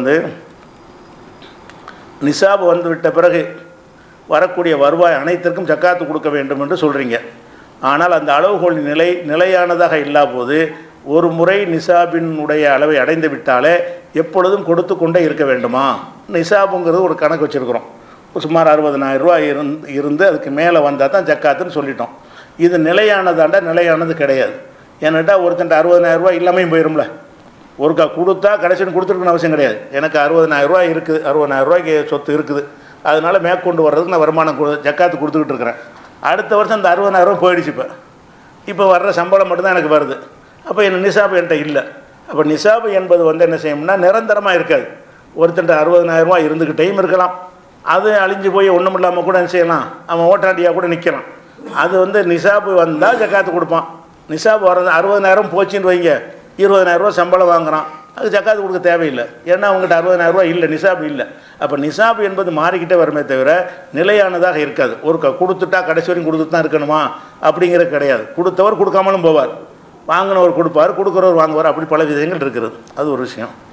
வந்து நிசாபு வந்துவிட்ட பிறகு வரக்கூடிய வருவாய் அனைத்திற்கும் ஜக்காத்து கொடுக்க வேண்டும் என்று சொல்கிறீங்க ஆனால் அந்த அளவுகோல் நிலை நிலையானதாக இல்லா போது ஒரு முறை நிசாபினுடைய அளவை அடைந்து விட்டாலே எப்பொழுதும் கொடுத்து கொண்டே இருக்க வேண்டுமா? நிசாபுங்கிறது ஒரு கணக்கு வச்சுருக்குறோம். சுமார் அறுபதனாயிரம் ரூபாய் இருந் இருந்து அதுக்கு மேலே வந்தால் தான் ஜக்காத்துன்னு சொல்லிட்டோம். இது நிலையானதாண்டா நிலையானது கிடையாது. ஏன்னாட்டா ஒருத்தன்ட்ட அறுபதனாயிரம் ரூபாய் இல்லாமையும் போயிரும்ல. ஒருக்கா கொடுத்தா கடைசின்னு கொடுத்துருக்கணும் அவசியம் கிடையாது. எனக்கு அறுபதனாயிரம் ரூபாய் இருக்குது. அறுபதனாயிரம் ரூபாய்க்கு சொத்து இருக்குது. அதனால் மேற்கொண்டு வர்றதுக்கு நான் வருமானம் கொடு ஜக்காத்து கொடுத்துக்கிட்டு இருக்கிறேன். அடுத்த வருஷம் அந்த அறுபதனாயிரம் போயிடுச்சு இப்போ. இப்போ வர்ற சம்பளம் மட்டும்தான் எனக்கு வருது. அப்போ என் நிசாபு என்கிட்ட இல்லை. அப்போ நிசாபு என்பது வந்து என்ன செய்யணும்னா நிரந்தரமாக இருக்காது. ஒருத்தன் அறுபதனாயிரரூவா இருந்துக்கிட்டேயும் இருந்துக்கிட்டையும் இருக்கலாம். அது அழிஞ்சு போய் ஒன்றும் இல்லாமல் கூட என்ன செய்யலாம்? அவன் ஓட்டாண்டியாக கூட நிற்கலாம் அது வந்து நிசாபு வந்தால் ஜக்காத்து கொடுப்பான். நிசாபு வர்றது அறுபதனாயிரம் போச்சுன்னு வைங்க. இருபதனாயிரரூவா சம்பளம் வாங்குறான். அது ஜக்காத்து கொடுக்க தேவையில்லை. ஏன்னா அவங்ககிட்ட அறுபதனாயிரரூவா இல்லை நிசாபு இல்லை. அப்போ நிசாப் என்பது மாறிக்கிட்டே வருமே தவிர நிலையானதாக இருக்காது. ஒரு க கொடுத்துட்டா கடைசி வரையும் கொடுத்துட்டு தான் இருக்கணுமா? அப்படிங்கிறது கிடையாது. கொடுத்தவர் கொடுக்காமலும் போவார். வாங்கினவர் கொடுப்பார் கொடுக்குறவர் வாங்குவார். அப்படி பல விஷயங்கள் இருக்கிறது. அது ஒரு விஷயம்.